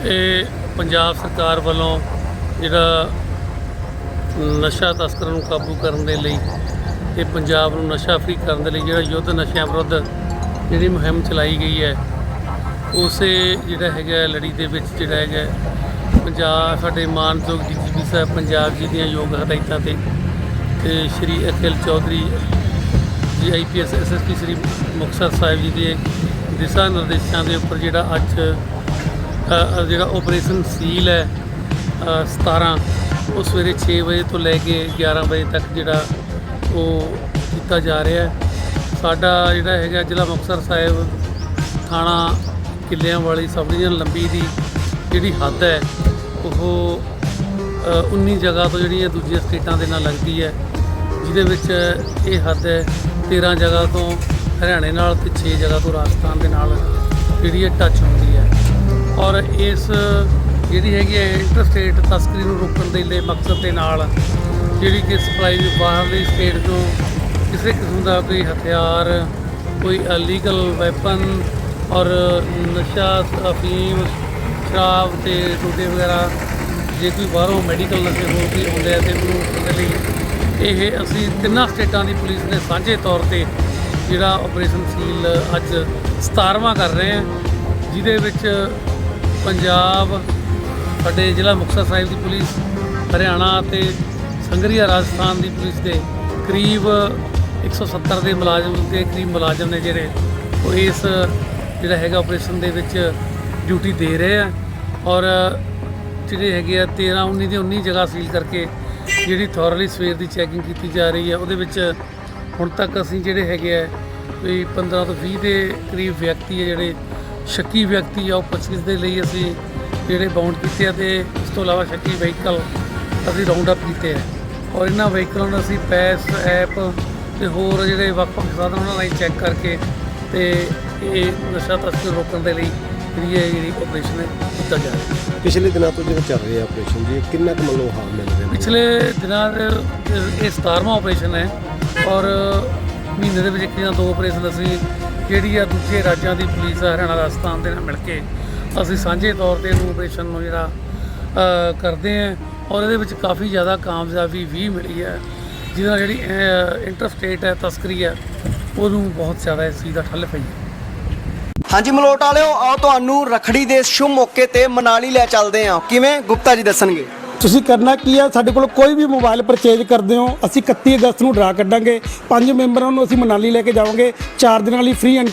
ਇਹ ਪੰਜਾਬ ਸਰਕਾਰ ਵੱਲੋਂ ਜਿਹੜਾ ਨਸ਼ਾ ਤਸਕਰਾਂ ਨੂੰ ਕਾਬੂ ਕਰਨ ਦੇ ਲਈ ਤੇ ਪੰਜਾਬ ਨੂੰ ਨਸ਼ਾ ਫਰੀ ਕਰਨ ਦੇ ਲਈ ਜਿਹੜਾ ਯੁੱਧ ਨਸ਼ਿਆਂ ਵਿਰੁੱਧ ਜਿਹੜੀ ਮੁਹਿੰਮ ਚਲਾਈ ਗਈ ਹੈ, ਉਸੇ ਜਿਹੜਾ ਹੈਗਾ ਲੜੀ ਦੇ ਵਿੱਚ ਜਿਹੜਾ ਹੈਗਾ ਪੰਜਾਬ, ਸਾਡੇ ਮਾਨਯੋਗ ਡੀਜੀਪੀ ਸਾਹਿਬ ਪੰਜਾਬ ਜੀ ਦੀਆਂ ਯੋਗ ਹਦਾਇਤਾਂ ਤੇ ਤੇ ਸ਼੍ਰੀ ਅਖਿਲ ਚੌਧਰੀ ਜੀ ਆਈਪੀਐਸ ਐਸਐਸਪੀ ਸ਼੍ਰੀ ਮੁਕਤਸਰ ਸਾਹਿਬ ਜੀ ਦੇ ਦਿਸ਼ਾ ਨਿਰਦੇਸ਼ਾਂ ਦੇ ਉੱਪਰ ਜਿਹੜਾ ਅੱਜ ਜਿਹੜਾ ਆਪਰੇਸ਼ਨ ਸੀਲ ਹੈ ਅ, 17 ਉਹ ਸਵੇਰੇ 6 ਵਜੇ ਤੋਂ ਲੈ ਕੇ 11 ਵਜੇ ਤੱਕ ਜਿਹੜਾ ਉਹ ਕੀਤਾ ਜਾ ਰਿਹਾ ਹੈ। ਸਾਡਾ ਜਿਹੜਾ ਹੈਗਾ ਜ਼ਿਲ੍ਹਾ ਮੁਕਤਸਰ ਸਾਹਿਬ ਥਾਣਾ ਕਿੱਲਿਆਂ ਵਾਲੀ ਸਬ ਡਿਵੀਜ਼ਨ ਲੰਬੀ ਦੀ ਜਿਹੜੀ ਹੱਦ ਹੈ ਉਹ ਅ, 19 ਜਗ੍ਹਾ ਤੋਂ ਜਿਹੜੀ ਹੈ ਦੂਜੀਆਂ ਸਟੇਟਾਂ ਦੇ ਨਾਲ ਲੱਗਦੀ ਹੈ ਜਿਹਦੇ ਵਿੱਚ ਇਹ ਹੱਦ ਹੈ 13 ਜਗ੍ਹਾ ਤੋਂ ਹਰਿਆਣੇ ਨਾਲ ਤੇ 6 ਜਗ੍ਹਾ ਤੋਂ ਰਾਜਸਥਾਨ ਦੇ ਨਾਲ ਜਿਹੜੀ ਹੈ ਟੱਚ ਹੁੰਦੀ ਹੈ। ਔਰ ਇਸ ਜਿਹੜੀ ਹੈਗੀ ਹੈ ਇੰਟਰਸਟੇਟ ਤਸਕਰੀ ਨੂੰ ਰੋਕਣ ਦੇ ਲਈ ਮਕਸਦ ਦੇ ਨਾਲ ਜਿਹੜੀ ਕਿ ਸਪਲਾਈ ਬਾਹਰਲੀ ਸਟੇਟ ਤੋਂ ਕਿਸੇ ਕਿਸਮ ਦਾ ਕੋਈ ਹਥਿਆਰ, ਕੋਈ ਅਲੀਗਲ ਵੈਪਨ ਔਰ ਨਸ਼ਾ, ਅਫੀਮ, ਸ਼ਰਾਬ ਤੇ ਟੂਟੇ ਵਗੈਰਾ ਜੇ ਕੋਈ ਬਾਹਰੋਂ ਮੈਡੀਕਲ ਨਸ਼ੇ ਹੋਰ ਕੋਈ ਆਉਂਦੇ ਆ ਤੇ ਉਹਨੂੰ ਉਹਦੇ ਲਈ ਇਹ ਅਸੀਂ ਤਿੰਨਾਂ ਸਟੇਟਾਂ ਦੀ ਪੁਲਿਸ ਨੇ ਸਾਂਝੇ ਤੌਰ ਤੇ ਜਿਹੜਾ ਆਪਰੇਸ਼ਨ ਸੀਲ ਅੱਜ 17ਵਾਂ ਕਰ ਰਹੇ ਹਾਂ, ਜਿਹਦੇ ਵਿੱਚ ਪੰਜਾਬ, ਸਾਡੇ ਜ਼ਿਲ੍ਹਾ ਮੁਕਤਸਰ ਸਾਹਿਬ ਦੀ ਪੁਲਿਸ, ਹਰਿਆਣਾ ਅਤੇ ਸੰਗਰੀਆ ਰਾਜਸਥਾਨ ਦੀ ਪੁਲਿਸ ਦੇ ਕਰੀਬ 170 ਦੇ ਮੁਲਾਜ਼ਮ ਦੇ ਕਰੀਬ ਮੁਲਾਜ਼ਮ ਨੇ ਜਿਹੜੇ, ਉਹ ਇਸ ਜਿਹੜਾ ਹੈਗਾ ਆਪਰੇਸ਼ਨ ਦੇ ਵਿੱਚ ਡਿਊਟੀ ਦੇ ਰਹੇ ਆ ਔਰ ਜਿਹੜੇ ਹੈਗੇ ਆ 13 19 ਦੇ 19 ਜਗ੍ਹਾ ਸੀਲ ਕਰਕੇ ਜਿਹੜੀ ਥੋਰਲੀ ਸਵੇਰ ਦੀ ਚੈਕਿੰਗ ਕੀਤੀ ਜਾ ਰਹੀ ਹੈ ਉਹਦੇ ਵਿੱਚ ਹੁਣ ਤੱਕ ਅਸੀਂ ਜਿਹੜੇ ਹੈਗੇ ਆ, ਵੀ 15 ਤੋਂ 20 ਦੇ ਕਰੀਬ ਵਿਅਕਤੀ ਹੈ ਜਿਹੜੇ ਸ਼ੱਕੀ ਵਿਅਕਤੀ ਆ ਉਹ ਪੁੱਛਗਿੱਛ ਦੇ ਲਈ ਅਸੀਂ ਜਿਹੜੇ ਬਾਉਂਡ ਕੀਤੇ ਆ ਤੇ ਇਸ ਤੋਂ ਇਲਾਵਾ ਸ਼ੱਕੀ ਵਹੀਕਲ ਅਸੀਂ ਰਾਉਂਡ ਅਪ ਕੀਤੇ ਆ। ਔਰ ਇਹਨਾਂ ਵਹੀਕਲਾਂ ਨੂੰ ਅਸੀਂ ਪੈਸ ਐਪ ਤੇ ਹੋਰ ਜਿਹੜੇ ਵੱਖ-ਵੱਖ ਸਾਧਨ ਉਹਨਾਂ ਰਾਹੀਂ ਚੈੱਕ ਕਰਕੇ ਤੇ ਇਹ ਨਸ਼ਾ ਤਸਕਰ ਰੋਕਣ ਦੇ ਲਈ ਜਿਹੜੀ ਇਹ ਜਿਹੜੀ ਆਪਰੇਸ਼ਨ ਹੈ ਕੀਤਾ ਜਾ ਰਿਹਾ। ਪਿਛਲੇ ਦਿਨਾਂ ਤੋਂ ਜਿਹੜਾ ਚੱਲ ਰਿਹਾ ਆਪਰੇਸ਼ਨ ਜੀ ਕਿੰਨਾ ਕੁ ਮਤਲਬ ਹਾਲ ਮਿਲ ਰਿਹਾ? ਪਿਛਲੇ ਦਿਨਾਂ ਦੇ ਇਹ 17ਵਾਂ ਆਪਰੇਸ਼ਨ ਹੈ ਔਰ ਮਹੀਨੇ ਦੇ ਵਿੱਚ ਇੱਕ ਜਾਂ ਦੋ ਆਪਰੇਸ਼ਨ ਅਸੀਂ ਜਿਹੜੀ ਆ ਦੂਜੇ ਰਾਜਾਂ ਦੀ ਪੁਲਿਸ ਹਰਿਆਣਾ, ਰਾਜਸਥਾਨ ਦੇ ਨਾਲ ਮਿਲ ਕੇ ਅਸੀਂ ਸਾਂਝੇ ਤੌਰ ਤੇ ਇਹਨੂੰ ਆਪਰੇਸ਼ਨ ਨੂੰ ਜਿਹੜਾ ਕਰਦੇ ਹਾਂ ਔਰ ਇਹਦੇ ਵਿੱਚ ਕਾਫੀ ਜ਼ਿਆਦਾ ਕਾਮਯਾਬੀ ਵੀ ਮਿਲੀ ਹੈ। ਜਿਹਦੇ ਨਾਲ ਜਿਹੜੀ ਇੰਟਰਸਟੇਟ ਹੈ, ਤਸਕਰੀ ਹੈ, ਉਹਨੂੰ ਬਹੁਤ ਜ਼ਿਆਦਾ ਇਸ ਚੀਜ਼ ਦਾ ਠੱਲ ਪਈ ਹੈ। ਹਾਂਜੀ ਮਲੋਟ ਵਾਲਿਓ, ਆਓ ਤੁਹਾਨੂੰ ਰਖੜੀ ਦੇ ਸ਼ੁਭ ਮੌਕੇ ਤੇ ਮਨਾਲੀ ਲੈ ਚੱਲਦੇ ਹਾਂ। ਕਿਵੇਂ? ਗੁਪਤਾ ਜੀ ਦੱਸਣਗੇ। ਤੁਸੀਂ ਕਰਨਾ ਕੀ ਆ? ਸਾਡੇ ਕੋਲ ਕੋਈ ਵੀ ਮੋਬਾਈਲ ਪਰਚੇਜ ਕਰਦੇ ਹੋ, ਅਸੀਂ 31 ਅਗਸਤ ਨੂੰ ਡਰਾ ਕੱਢਾਂਗੇ। ਪੰਜ ਮੈਂਬਰਾਂ ਨੂੰ ਅਸੀਂ ਮਨਾਲੀ ਲੈ ਕੇ ਜਾਵਾਂਗੇ। 4 ਦਿਨਾਂ ਲਈ ਫ੍ਰੀ ਐਂਡ